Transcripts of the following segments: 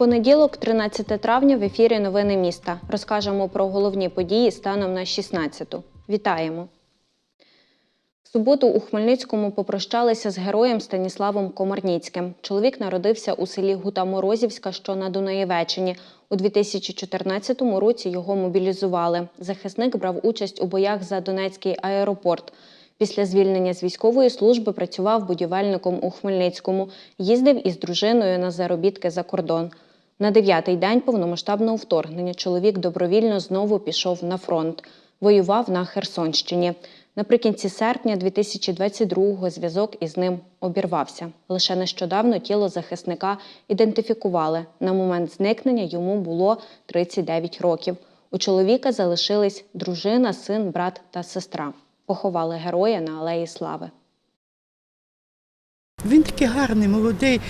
Понеділок, 13 травня, в ефірі Новини міста. Розкажемо про головні події станом на 16-ту. Вітаємо! В суботу у Хмельницькому попрощалися з героєм Станіславом Комарніцьким. Чоловік народився у селі Гута Морозівська, що на Дунаєвеччині. У 2014 році його мобілізували. Захисник брав участь у боях за Донецький аеропорт. Після звільнення з військової служби працював будівельником у Хмельницькому, їздив із дружиною на заробітки за кордон. На дев'ятий день повномасштабного вторгнення чоловік добровільно знову пішов на фронт. Воював на Херсонщині. Наприкінці серпня 2022-го зв'язок із ним обірвався. Лише нещодавно тіло захисника ідентифікували. На момент зникнення йому було 39 років. У чоловіка залишились дружина, син, брат та сестра. Поховали героя на Алеї Слави. Він такий гарний, молодий,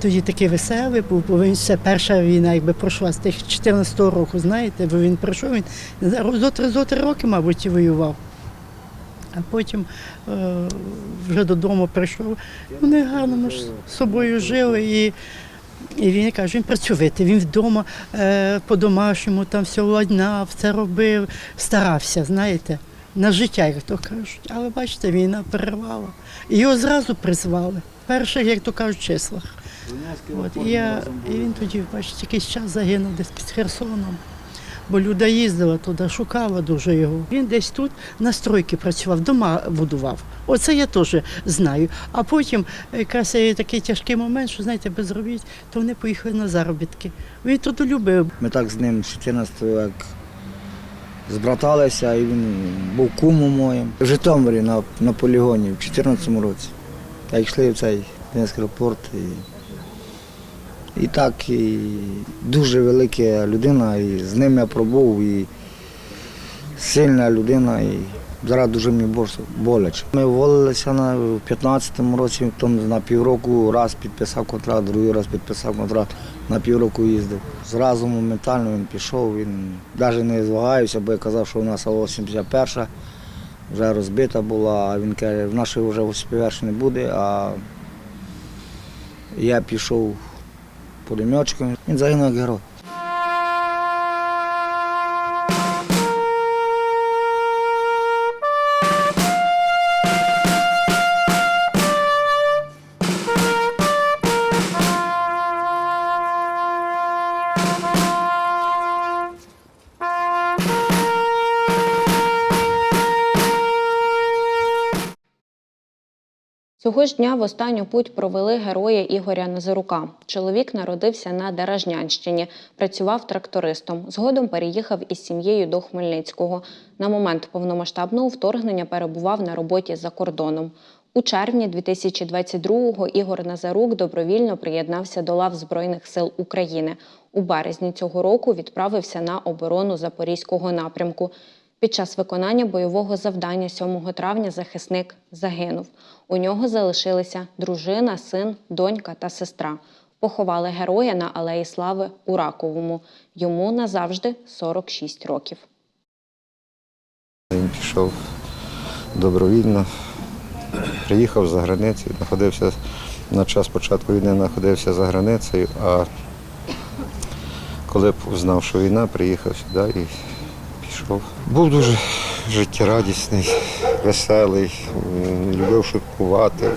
тоді такий веселий був, бо він ще перша війна, якби пройшла з тих 14-го року, знаєте, бо він пройшов, він зо три, зо три роки, мабуть, і воював. А потім е, вже додому прийшов. Вони гарно між собою жили. І, і він каже, він працьовитий, він вдома е, по-домашньому там все ладнав, все робив, старався, знаєте, на життя, як то кажуть. Але бачите, війна перервала. І його зразу призвали. Перших, як то кажуть, числах. От, і, я, і він тоді, бачите, якийсь час загинув десь під Херсоном. Бо Люда їздила туди, шукала дуже його. Він десь тут на стройці працював, дома будував. Оце я теж знаю. А потім якраз такий тяжкий момент, що знаєте, безробіть, то вони поїхали на заробітки. Він трудолюбив. Ми так з ним з 14-го як збраталися, і він був кумом моїм. В Житомирі на, на полігоні в 14-му році. Так йшли в цей Донецький аеропорт. І, і так, і дуже велика людина, і з ним я пробув, і сильна людина, і зараз дуже мені боляче. Ми уволилися на, в 15-му році, там на півроку раз підписав контракт, другий раз підписав контракт, на півроку їздив. Зразу моментально він пішов, він навіть не звагався, бо я казав, що у нас АО-71 вже розбита була, а він каже, в нашій вже 81 не буде, а я пішов пулеметчиком, він загинув герой. Цього ж дня в останню путь провели героя Ігоря Назарука. Чоловік народився на Деражнянщині, працював трактористом. Згодом переїхав із сім'єю до Хмельницького. На момент повномасштабного вторгнення перебував на роботі за кордоном. У червні 2022-го Ігор Назарук добровільно приєднався до лав Збройних сил України. У березні цього року відправився на оборону Запорізького напрямку. Під час виконання бойового завдання 7 травня захисник загинув. У нього залишилися дружина, син, донька та сестра. Поховали героя на Алеї Слави у Раковому. Йому назавжди 46 років. Він пішов добровільно, приїхав за границю, знаходився на час початку війни знаходився за границею, а коли знав, що війна, приїхав сюди і пішов. Був дуже життєрадісний, веселий, любив шуткувати,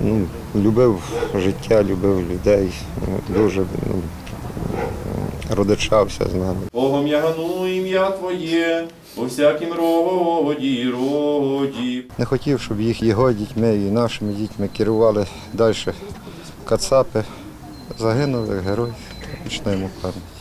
ну, любив життя, любив людей, дуже ну, родичався з нами. Богом ягану ім'я Твоє, у всякім роді, роді. Не хотів, щоб їх його дітьми і нашими дітьми керували далі кацапи. Загинув як герой, вічна йому пам'ять.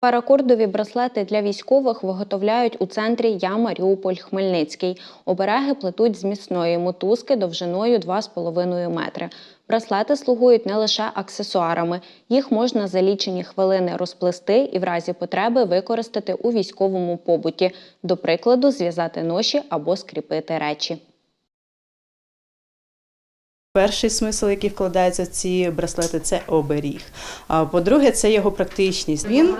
Паракордові браслети для військових виготовляють у центрі Я Маріуполь Хмельницький. Обереги плетуть з міцної мотузки довжиною 2,5 метри. Браслети слугують не лише аксесуарами, їх можна за лічені хвилини розплести і в разі потреби використати у військовому побуті, до прикладу, зв'язати ноші або скріпити речі. Перший смисл, який вкладається в ці браслети, це оберіг. А по-друге, це його практичність. Він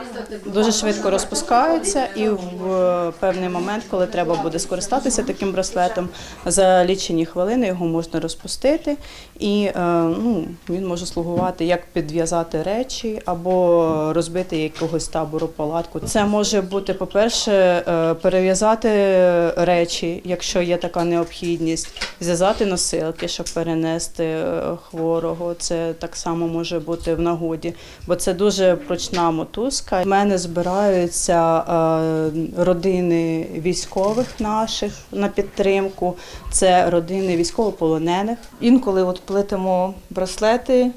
дуже швидко розпускається, і в певний момент, коли треба буде скористатися таким браслетом, за лічені хвилини його можна розпустити, і е, ну, він може слугувати як підв'язати речі або розбити якогось табору палатку. Це може бути, по-перше, е, перев'язати речі, якщо є така необхідність, зв'язати носилки, щоб перенести е, хворого. Це так само може бути в нагоді, бо це дуже прочна мотузка. У мене збираються е, родини військових наших на підтримку. Це родини військовополонених. Інколи от плетемо браслети,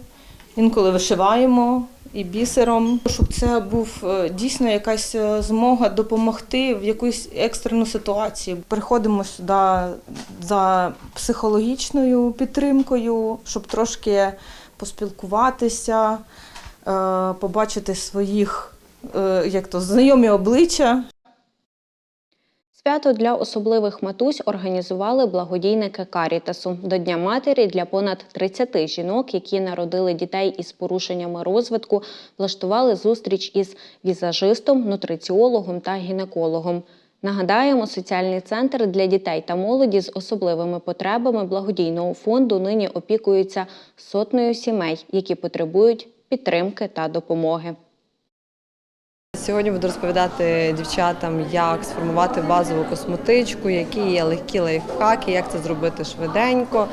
інколи вишиваємо і бісером, щоб це був е, дійсно якась е, змога допомогти в якусь екстрену ситуацію. Приходимо сюди за психологічною підтримкою, щоб трошки поспілкуватися, е, побачити своїх як то знайомі обличчя, Свято для особливих матусь організували благодійники Карітасу до Дня матері для понад 30 жінок, які народили дітей із порушеннями розвитку, влаштували зустріч із візажистом, нутриціологом та гінекологом. Нагадаємо, соціальний центр для дітей та молоді з особливими потребами благодійного фонду нині опікується сотнею сімей, які потребують підтримки та допомоги. Сьогодні буду розповідати дівчатам, як сформувати базову косметичку, які є легкі лайфхаки, як це зробити швиденько,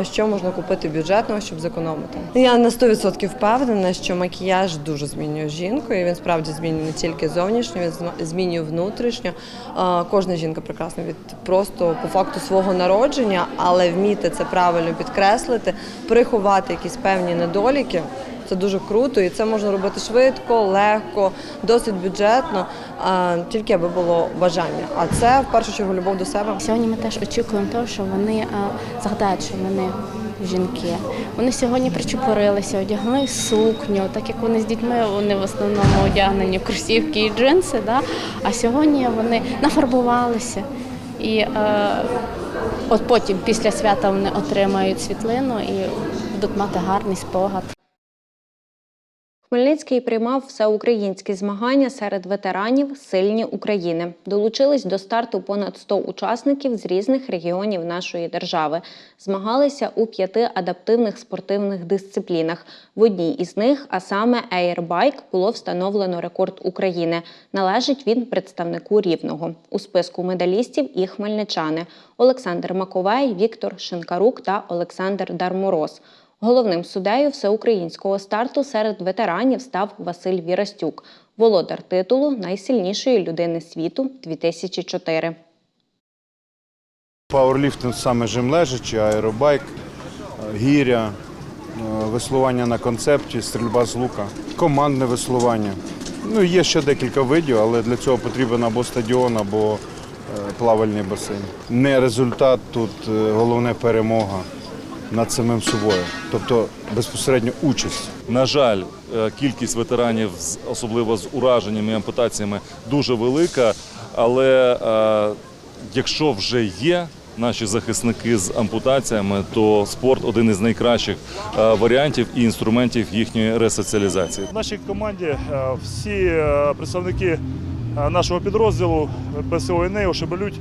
е, що можна купити бюджетного, щоб зекономити. Я на 100% впевнена, що макіяж дуже змінює жінку, і він справді змінює не тільки зовнішньо, він змінює внутрішньо. Е, Кожна жінка прекрасна від просто по факту свого народження, але вміти це правильно підкреслити, приховати якісь певні недоліки. Це дуже круто, і це можна робити швидко, легко, досить бюджетно, тільки аби було бажання. А це в першу чергу любов до себе. Сьогодні ми теж очікуємо того, що вони згадають, що вони жінки. Вони сьогодні причепурилися, одягли сукню, так як вони з дітьми, вони в основному одягнені в кросівки і джинси. Да? А сьогодні вони нафарбувалися. І е, от потім, після свята, вони отримають світлину і будуть мати гарний спогад. Хмельницький приймав всеукраїнські змагання серед ветеранів Сильні України. Долучились до старту понад 100 учасників з різних регіонів нашої держави. Змагалися у п'яти адаптивних спортивних дисциплінах. В одній із них, а саме Airбайк, було встановлено рекорд України. Належить він представнику рівного. У списку медалістів і хмельничани Олександр Маковей, Віктор Шинкарук та Олександр Дармороз. Головним суддею всеукраїнського старту серед ветеранів став Василь Вірастюк, володар титулу найсильнішої людини світу 2004. Пауерліфтинг саме жим лежачі, аеробайк, гіря, е, веслування на концепті, стрільба з лука, командне веслування. Ну, є ще декілька видів, але для цього потрібен або стадіон, або е, плавальний басейн. Не результат тут, е, головне перемога над самим собою, тобто безпосередньо участь. На жаль, е, кількість ветеранів, з- особливо з ураженнями і ампутаціями, дуже велика. Але е, якщо вже є наші захисники з ампутаціями, то спорт один із найкращих е, варіантів і інструментів їхньої ресоціалізації. В нашій команді всі представники нашого підрозділу ПСО «Енео», «Шебелють»,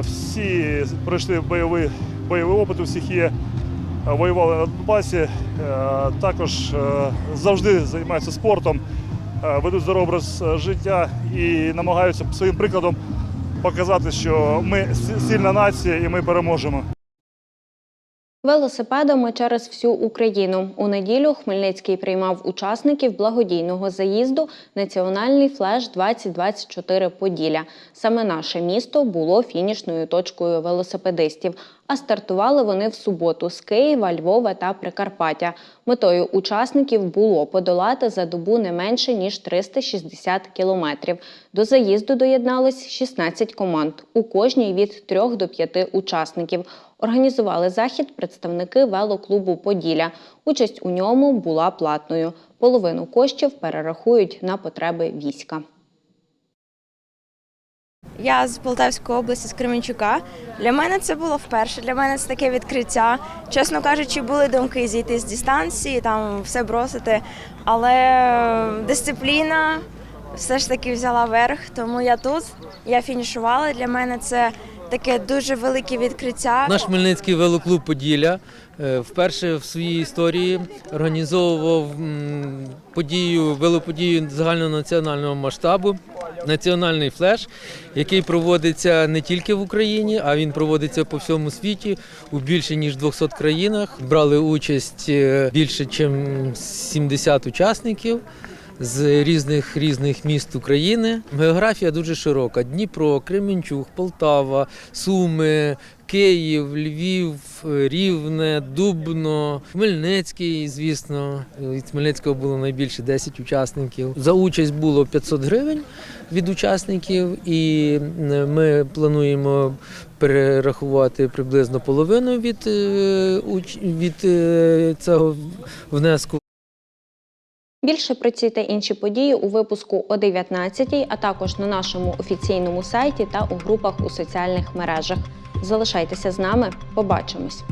всі пройшли бойовий, бойовий опит, у всіх є, е, воювали на Донбасі, е, також е, завжди займаються спортом, ведуть здоровий образ життя і намагаються своїм прикладом показати, що ми сильна нація і ми переможемо. Велосипедами через всю Україну. У неділю Хмельницький приймав учасників благодійного заїзду Національний флеш 2024 Поділля. Саме наше місто було фінішною точкою велосипедистів. А стартували вони в суботу з Києва, Львова та Прикарпаття. Метою учасників було подолати за добу не менше ніж 360 кілометрів. До заїзду доєдналось 16 команд, у кожній від 3 до 5 учасників. Організували захід представники велоклубу Поділля. Участь у ньому була платною. Половину коштів перерахують на потреби війська. Я з Полтавської області, з Кременчука. Для мене це було вперше. Для мене це таке відкриття. Чесно кажучи, були думки зійти з дистанції, там все бросити. Але дисципліна все ж таки взяла верх, тому я тут. Я фінішувала. Для мене це таке дуже велике відкриття. Наш Хмельницький велоклуб Поділля вперше в своїй історії організовував подію, велоподію загальнонаціонального масштабу. Національний флеш, який проводиться не тільки в Україні, а він проводиться по всьому світі у більше ніж 200 країнах. Брали участь е, більше ніж 70 учасників з різних різних міст України. Географія дуже широка: Дніпро, Кременчуг, Полтава, Суми, Київ, Львів, Рівне, Дубно, Хмельницький, звісно. Від Хмельницького було найбільше 10 учасників. За участь було 500 гривень від учасників, і ми плануємо перерахувати приблизно половину від, е, від е, цього внеску. Більше про ці та інші події у випуску о 19 а також на нашому офіційному сайті та у групах у соціальних мережах. Залишайтеся з нами, побачимось!